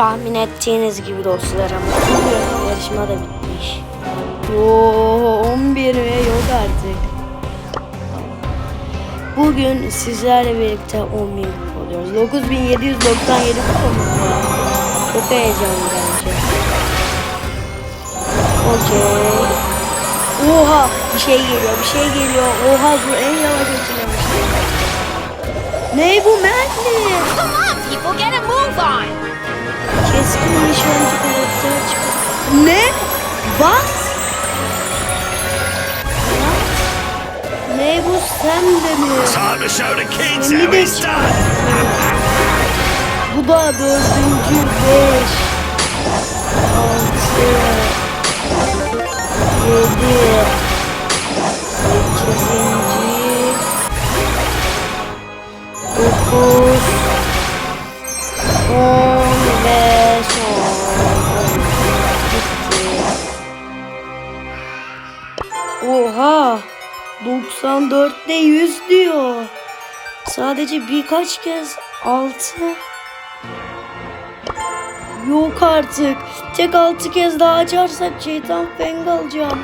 tahmin ettiğiniz gibi dostlarım. Yarışma da bitmiş. Oo 11 ve yok artık. Bugün sizlerle birlikte 10.000 kupa oluyoruz. 9797 kupamız var. Çok heyecanlı bence. Okey. Oha bir şey geliyor bir şey geliyor. Oha bu en yavaş açılmıştı. Ne bu Mertli? Come on, people, get a move on! Keskin nişancı karakter çıktı. Ne? What? What? Ne bu sen de mi? Time to show the kids Seni how de it's çıktı. done. Bu da dördüncü beş. Altı. Yedi. Sekizinci. Dokuz. On Oha. 94'te 100 diyor. Sadece birkaç kez 6 Yok artık. Tek 6 kez daha açarsak şeytan feng alacağım.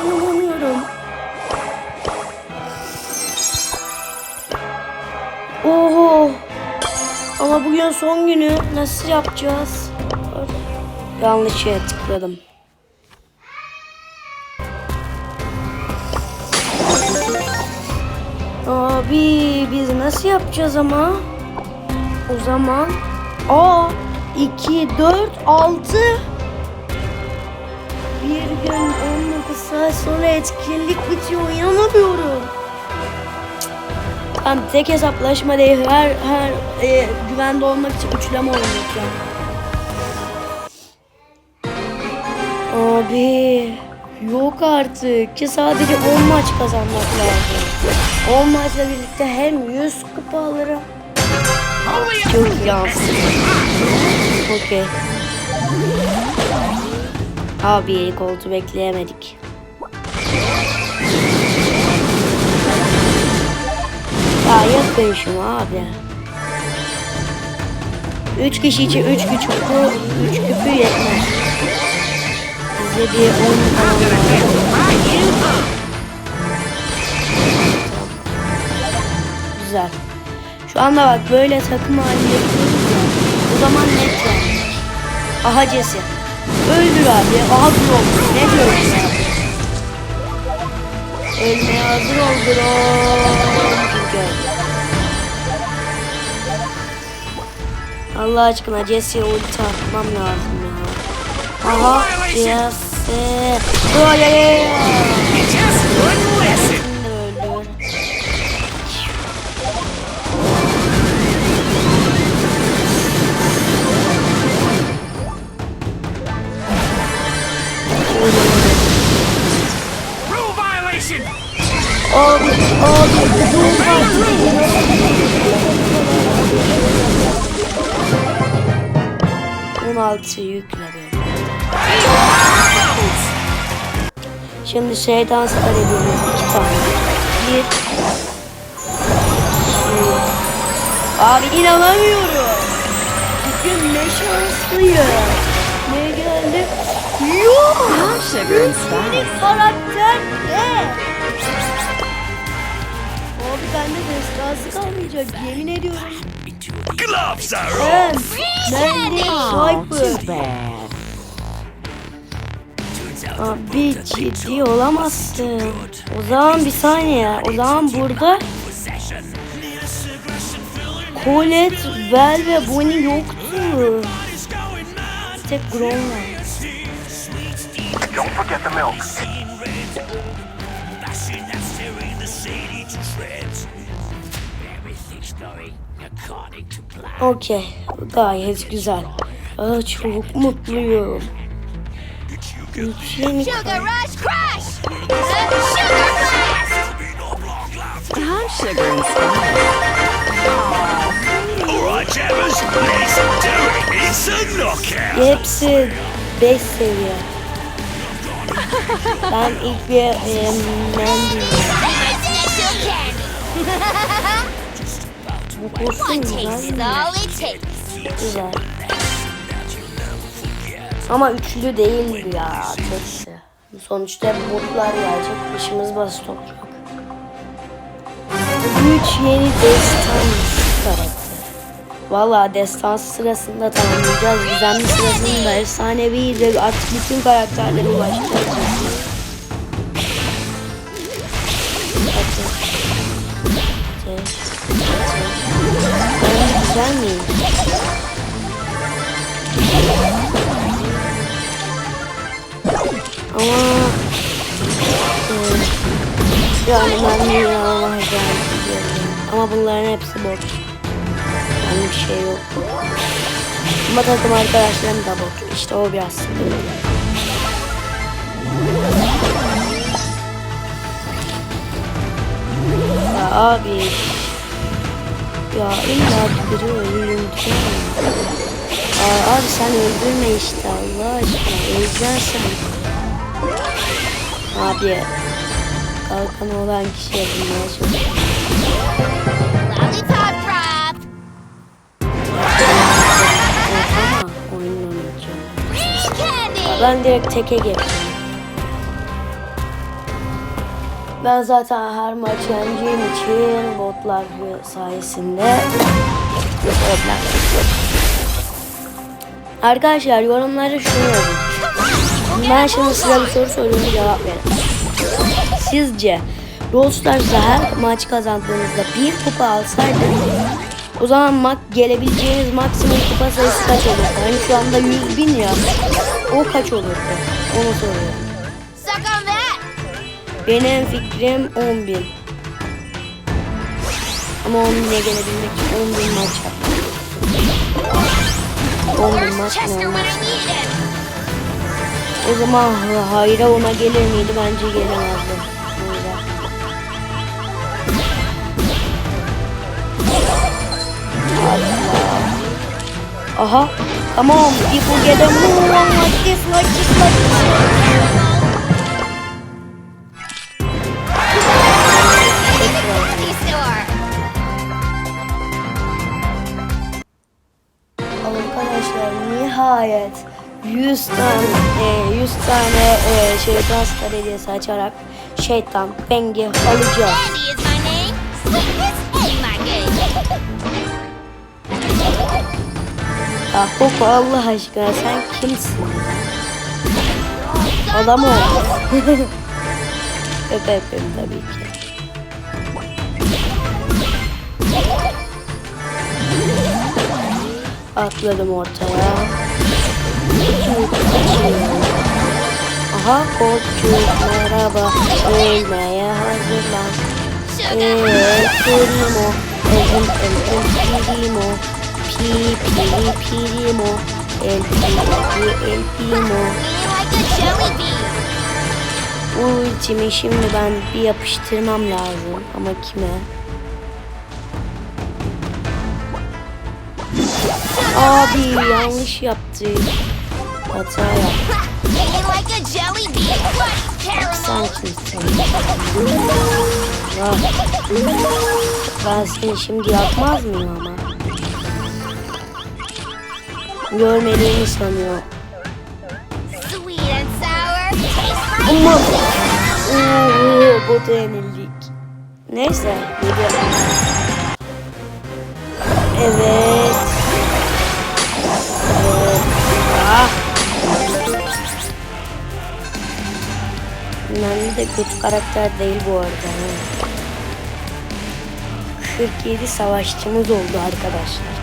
Anlamıyorum. Oho. Ama bugün son günü nasıl yapacağız? Yanlış şeye tıkladım. Abi biz nasıl yapacağız ama? O zaman A 2 4 6 Bir gün 19 saat sonra etkinlik bitiyor. İnanamıyorum. Ben tek hesaplaşma değil her her e, güvende olmak için üçleme oynayacağım. Abi yok artık ki sadece 10 maç kazanmak lazım. 10 maçla birlikte hem 100 kupa alırım. Çok yansın. Okey. Abi ilk bekleyemedik. Ya yapmışım abi. Üç kişi için üç küçük bu üç küpü yetmez. Bize bir on falan lazım. Güzel. Şu anda bak böyle takım halinde. O zaman net yani. Aha Jesse. Öldür abi. Aha Grom. Ne diyorsun abi? Ölmeye hazır ol öldü. Allah aşkına Jesse'ye ulti atmam lazım ya. Aha Jesse. Buraya. You just wouldn't listen. Şimdi de öldür. Rule violation. Abi, abi, dur bak. 16 yükle bir. Şimdi şeytan star ediyoruz iki tane. Bir. iki. Abi inanamıyorum. Bugün ne şanslıyım. Ne geldi? Yok. Yeni karakter ne? Abi bende destansı kalmayacak yemin ediyorum. Gloves are Ben, off. ben de Cypher. Abi ciddi olamazsın. O zaman bir saniye. O zaman burada Colette, Vel ve Bonnie yoktu. Tek Grom var. Don't forget the milk. Okey. Gayet güzel. Aa, çok mutluyum. Yeni Sugar Rush Crush! Sugar Blast! I'm sugar and spice. All right, Jammers, let's do it. It's a knockout. Hepsi 5 seviye. ben ilk bir e, candy! Bu all it takes. Güzel. Ama üçlü değildi ya. Tekti. Sonuçta botlar gelecek. İşimiz basit olacak. Üç yeni destans karakteri. Valla destans sırasında tamamlayacağız. Gizemli sırasında efsanevi artık bütün karakterlere ulaşacağız. Ateş. Ateş. Ateş. Ben güzel miyim? Ama e, yani ben Allah Ama bunların hepsi bot. Yani bir şey yok. Ama takım arkadaşlarım da bot. İşte o biraz sıkıntı. Ya abi. Ya illa biri ölüm Aa, abi sen öldürme işte Allah aşkına. Öleceksin sen. Abi. Kalkan olan kişiye oynayacağım. Candy. Ben direkt teke geçtim. Ben zaten her maç yeneceğim için botlar sayesinde problem. Arkadaşlar yorumlara şunu yazın. Ben şimdi size bir soru soruyorum cevap verin. Sizce Brawl Stars'da her maç kazandığınızda bir kupa alsaydınız o zaman mak gelebileceğiniz maksimum kupa sayısı kaç olurdu? Hani şu anda 100 bin ya. O kaç olurdu? Onu soruyorum. On that. Benim fikrim 10 bin. Ama 10 bine gelebilmek için 10 bin maç yapmak. 10 bin maç Chester O zaman ha- hayra ona gelir miydi? Bence gelemezdi. Allah. Aha. On. People get a move on like this, like this, like this. Arkadaşlar nihayet 100 tane e, 100 tane e, şeytan star hediyesi açarak şeytan bengi game. Ya Koko Allah aşkına sen kimsin? Adam ol. Öpepim tabii ki. Atladım ortaya. Aha korkçuk merhaba ölmeye hazırlan. El primo, el el primo, pi pi primo, el primo, el primo. Ultimi şimdi ben bir yapıştırmam lazım ama kime? Abi yanlış yaptı. Hata. Crush Sen kimsin? Ben seni şimdi yapmaz mıyım ama? Görmediğimi sanıyor. Ama Oo, bu da yenildik. Neyse. Evet. Nani de kötü karakter değil bu arada. ha. 47 savaşçımız oldu arkadaşlar.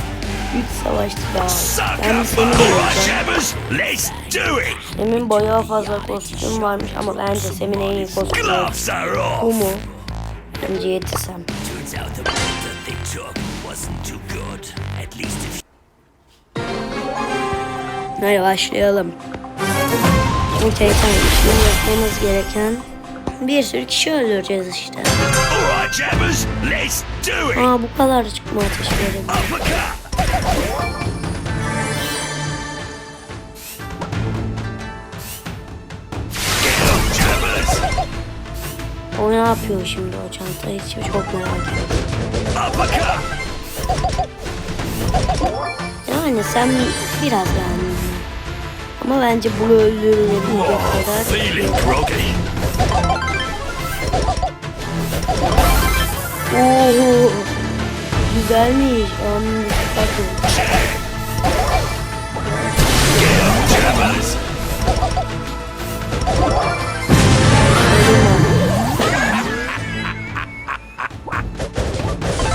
3 savaşçı daha. Ben seni do it. Sem'in bayağı fazla kostüm varmış ama bence Sem'in en iyi kostümü bu mu? Bence yeti Sem. Turns out the road that they took wasn't too good. At least if Hadi başlayalım. Okey tamam şimdi yapmamız gereken bir sürü kişi öldüreceğiz işte. Aa bu kadar çıkma ateş verin. Uppercut. Get up, Jabbers. O ne yapıyor şimdi o çantayı hiç çok merak ediyorum. Yani sen biraz beğendin. Ama bence bunu öldürülebilecek kadar. Oo, güzelmiş. Anladım. Bakın.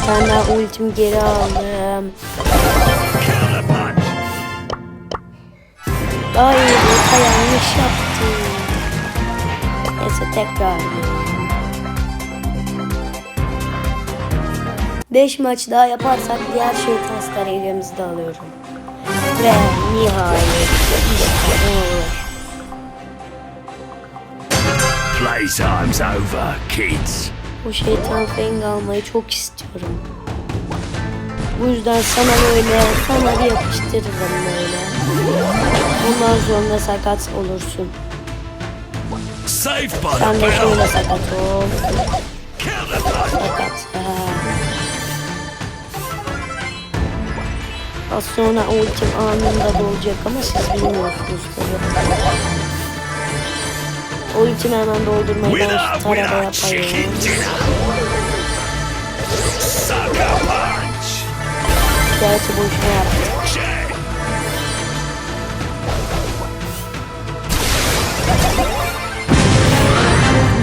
Senden ultimi geri aldım. Ay Rota yanlış yaptı. Neyse tekrar. 5 maç daha yaparsak diğer şeytan starelimizi de alıyorum. Ve nihayet işte olur. Playtime's over, kids. Bu şeytan feng almayı çok istiyorum. Bu yüzden sana böyle, sana bir yapıştırırım böyle. Ondan sonra sakat olursun. Sen de şöyle sakat ol. Sakat. Ha. Az sonra ultim anında dolacak ama siz bilmiyorsunuz tabii. O ultimi hemen şu tarada winner, yapayım. Gerçi boşuna yaptım.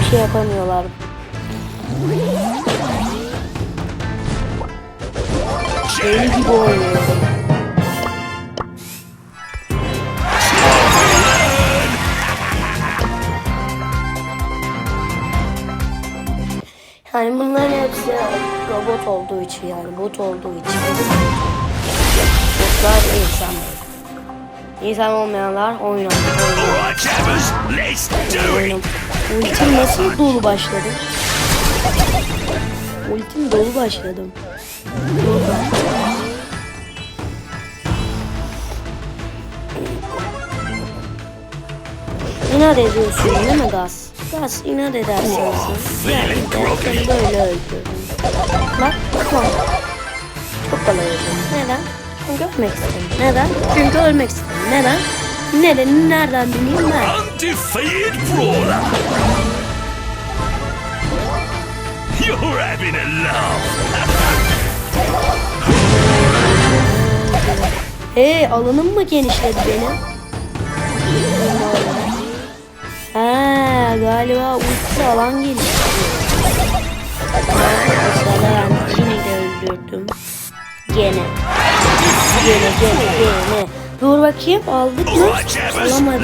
Bir şey yapamıyorlar. Deli gibi oynuyorum. Yani bunların hepsi robot olduğu için yani bot olduğu için. Botlar insan. İnsan olmayanlar oynar. oynar. Ultim nasıl dolu başladı? Ultim dolu başladım. İnat ediyorsun değil mi Gaz? Gaz inat edersin sen. Yani ben böyle öldürürüm. Bak tamam. Çok kolay öldüm. Neden? Çünkü ölmek istedim. Neden? Çünkü ölmek istedim. Neden? Neden? Nereden bileyim ben? Undefeated brawler. You're having a laugh. Hey alanım mı genişledi benim? Ha galiba ulti alan genişledi. Mesela ben yine de öldürdüm. Gene. Gene gene gene. Dur bakayım aldık mı? Alamadık.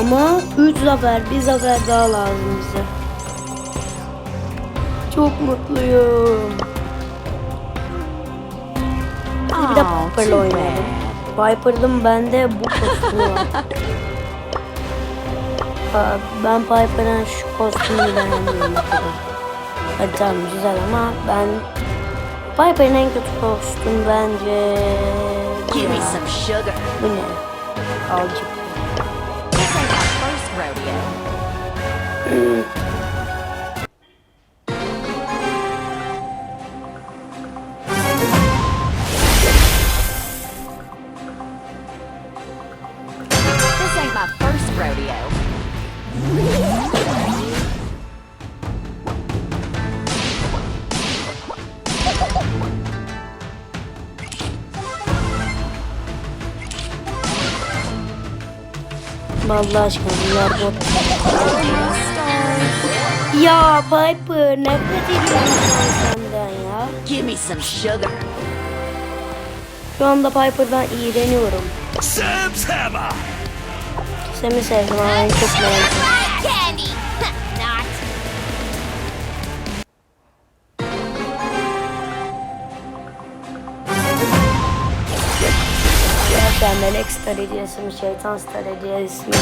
Ama 3 zafer, bir zafer daha lazım bize. Çok mutluyum. Bir de Piper'la oynadım. Viper'dım bende bu kostümü var. Aa, Ben Piper'ın şu kostümünü beğenmiyorum. Hadi tamam güzel ama ben Piper'ın en kötü kostüm bence Give me Ya, some sugar. Bu ne? Alcık. This ain't my first rodeo. This Vallahi aşkına bunlar bot. Ya Piper nefret ediyorum senden ya. Give me some sugar. Şu anda Piper'dan iğreniyorum. Sam's hammer. Seni sevdim ama en çok beğendim. Melek Star hediyesi mi, Şeytan Star hediyesi mi.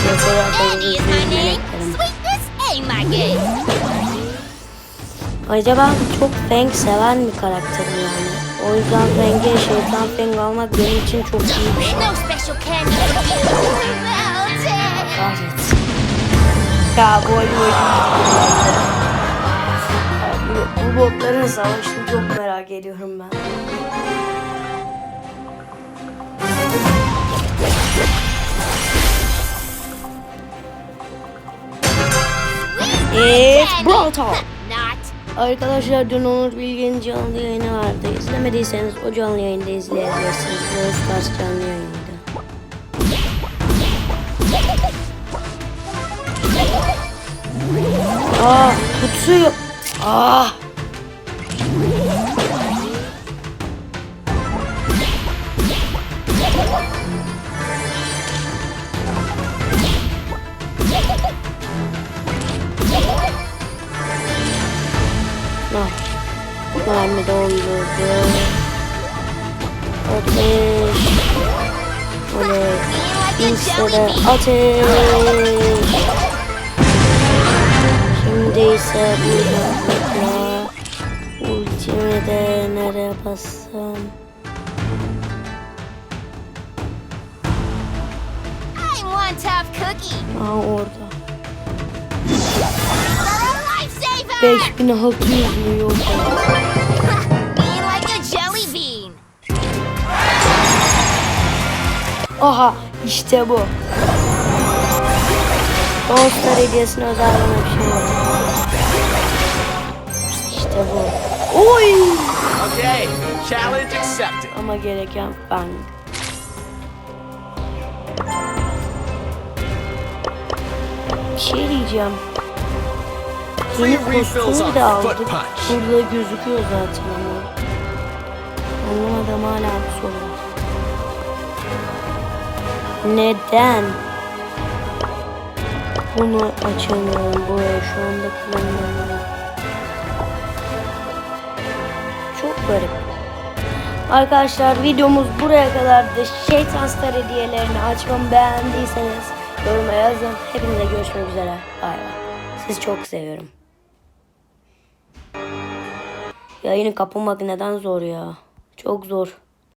Acaba çok Feng seven bir karakterim yani. O yüzden Feng'e Şeytan Feng almak benim için çok iyi bir şey. Kahretsin. Ya boy boy. Bu botların savaşını çok merak ediyorum ben. Atal. Not. Arkadaşlar dün Onur Bilge'nin canlı yayını vardı. İzlemediyseniz o canlı yayında izleyebilirsiniz. Brawl Stars canlı yayında. Aa kutuyu. Aa. Ah. Mermi doldurdu. Ateş. Oley. İnstada ateş. Şimdi ise buradan Ultimi de nereye bassam? Aa orada. Lifesaver. 5600 mü yok? Be like a jelly bean. Aha işte bu. Dostlar hediyesine özel bir şey var. İşte bu. Oy! Okay, challenge accepted. Ama gereken ben. Bir şey diyeceğim. Yeni kostümü de aldık. Burada gözüküyor zaten ama. Anlamadım hala bir soru. Neden? Bunu açamıyorum buraya şu anda kullanıyorum. Çok garip. Arkadaşlar videomuz buraya kadardı. Şeytan Star hediyelerini açmamı beğendiyseniz yoruma yazın. Hepinize görüşmek üzere. Bay bay. Sizi çok seviyorum. Yayını kapatmak neden zor ya? Çok zor.